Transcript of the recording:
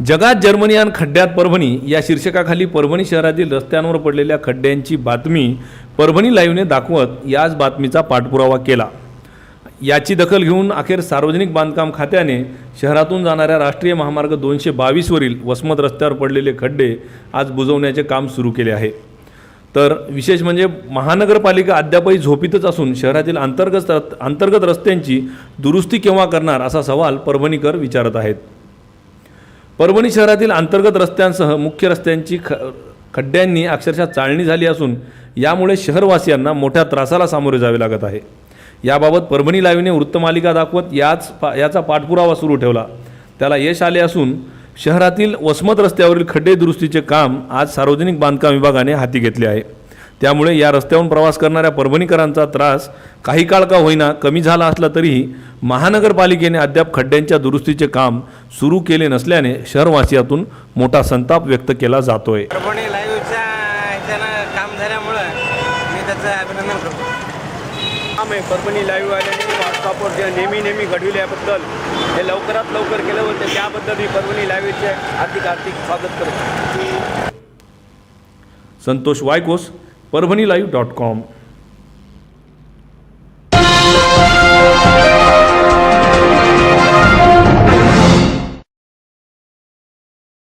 जगात जर्मनी आणि खड्ड्यात परभणी या शीर्षकाखाली परभणी शहरातील रस्त्यांवर पडलेल्या खड्ड्यांची बातमी परभणी लाईव्हने दाखवत याच बातमीचा पाठपुरावा केला. याची दखल घेऊन अखेर सार्वजनिक बांधकाम खात्याने शहरातून जाणाऱ्या राष्ट्रीय महामार्ग दोनशे बावीसवरील वसमत रस्त्यावर पडलेले खड्डे आज बुजवण्याचे काम सुरू केले आहे. तर विशेष म्हणजे महानगरपालिका अद्यापही झोपीतच असून शहरातील अंतर्गत अंतर्गत रस्त्यांची दुरुस्ती केव्हा करणार असा सवाल परभणीकर विचारत आहेत. परभणी शहरातील अंतर्गत रस्त्यांसह मुख्य रस्त्यांची ख खड्ड्यांनी अक्षरशः चाळणी झाली असून यामुळे शहरवासियांना मोठ्या त्रासाला सामोरे जावे लागत आहे. याबाबत परभणी लाईव्हने वृत्तमालिका दाखवत याच पा याचा पाठपुरावा सुरू ठेवला. त्याला यश आले असून शहरातील वसमत रस्त्यावरील खड्डे दुरुस्तीचे काम आज सार्वजनिक बांधकाम विभागाने हाती घेतले आहे. त्यामुळे या रस्त्यावरून प्रवास करणाऱ्या परभणीकरांचा त्रास काही काळ का होईना कमी झाला असला तरीही महानगरपालिकेने अद्याप खड्ड्यांच्या दुरुस्तीचे काम सुरू केले नसल्याने शहरवासियातून मोठा संताप व्यक्त केला जातोय. परभणी लाईव्हच्या ह्याच्यानं काम झाल्यामुळं मी त्याचं अभिनंदन करतो. आम्ही परभणी लाईव्ह आल्याने व्हॉट्सअपवर जे नेहमी नेहमी घडविल्याबद्दल हे लवकरात लवकर केलं होतं त्याबद्दल मी परभणी लाईव्हचे हार्दिक हार्दिक स्वागत करतो. Santosh Vaykos Parbhani live dot com.